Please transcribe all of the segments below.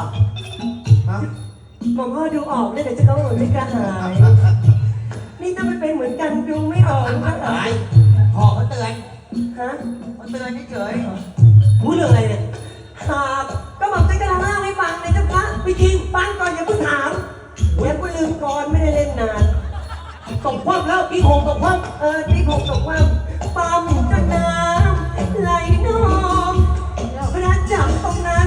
ะหมอพ่อดูออกเลยเดี๋ยวจะเขาเหมือนไม่กระหาย นี่ถ้ามันเป็นเหมือนกันดูไม่ออกนะหายพ่อเขาเตือนฮะเขาเตือนเฉยพูดเรื่องอะไรเนี่ยหากก็บอกจะกำลังเล่าให้ฟังเลยเจ้าคะไม่จริงฟังก่อนอย่าเพิ่งถามเดี๋ยวกูลืมก่อนไม่ได้เล่นนานตกคว่ำแล้วพี่คงตกคว่เออที่ผมตกว่าปั๊มจนน้ำไหลนองพระจับตรงนั้น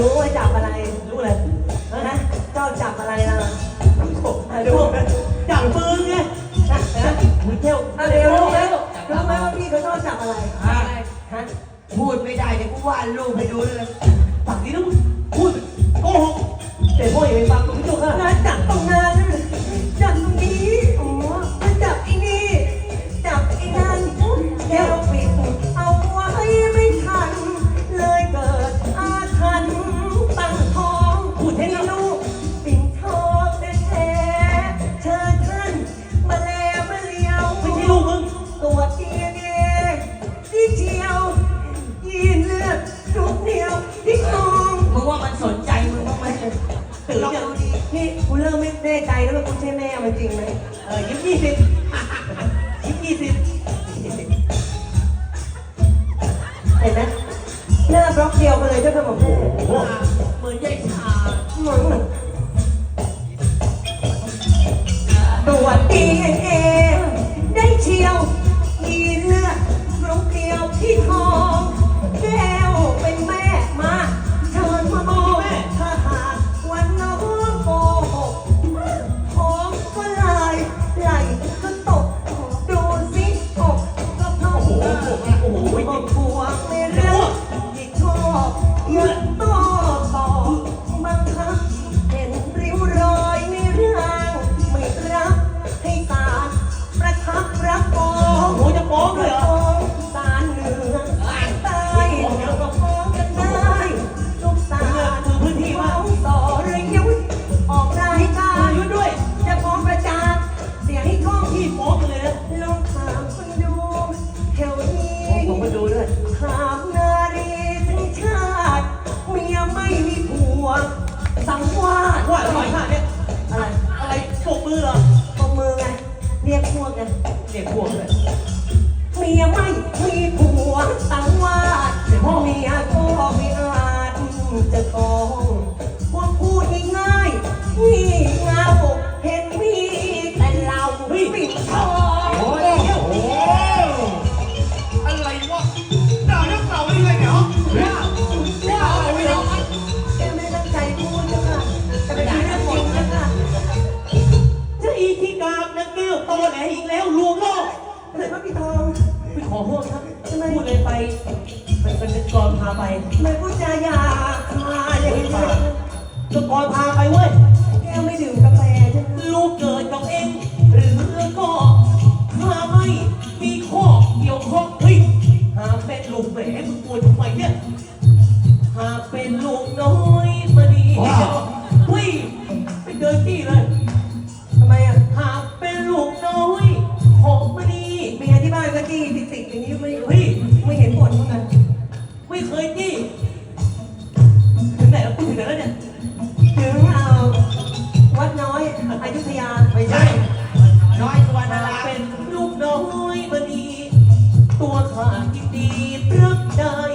รอะรู้ว่าจับอะไร รู้อะไรนะเจ้าจับอะไรล่ะดูจับปืนไงมึงเที่ยวอะเดี๋ยวรู้ไหมรู้ไหมว่าพี่เขาชอบจับอะไรๆอะฮะพูดไม่ได้เดี๋ยวกูวาดรูปให้ดูเลยฝั่งนี้นะมึงพูดโกหกแต่พ่ออย่าไปฟังมึงไม่จบค่ะพระจับ ถืออย่างนี่กูเริ่มไม่แน่ใจแล้วว่ากูใช่แม่มันจริงไหมเออยิ้มยี่สิบยิ้มยี่สิบเห็นไหมหน้าบล็อกเดียวกันเลยเจ้าค่ะหมอผู้เหมือนยายชาเหมอตัวดีเอได้ รียกพวกไงเด็กพวกเลยเมียไม่มีผัวสังวาสพ่อเมียก็ไม่อาจจะกองพวกพูดง่ายๆงี่ แหลอีกแล้วลวงโลกเลยพระพี่ทองไปขอโทษครับพูดเลยไปเป็นเป็นกรพาไปทำไมพูดจาหยาบคายอย่างนี้ด้วยก็กรพาไปเว้ยแกไม่ดื่มกาแฟใช่ไหมลูกเกิดกับเอง หรือก็ถ้าไม่มีข้อเกี่ยวข้องเฮ้ยหากเป็นลูกแหมมึงปวดทำไมเนี่ยหากเป็นลูกน้อยมาดีเฮ้ยไปเดินที่เลย ถึงไหนแล้วพูดถึงไหนแล้วเนี่ย ถึงเอาวัดน้อยอยุธยาไม่ใช่ น้อยสุวรรณหากราเป็นลูกน้อยมาดีตัวขาดยินดีรับได้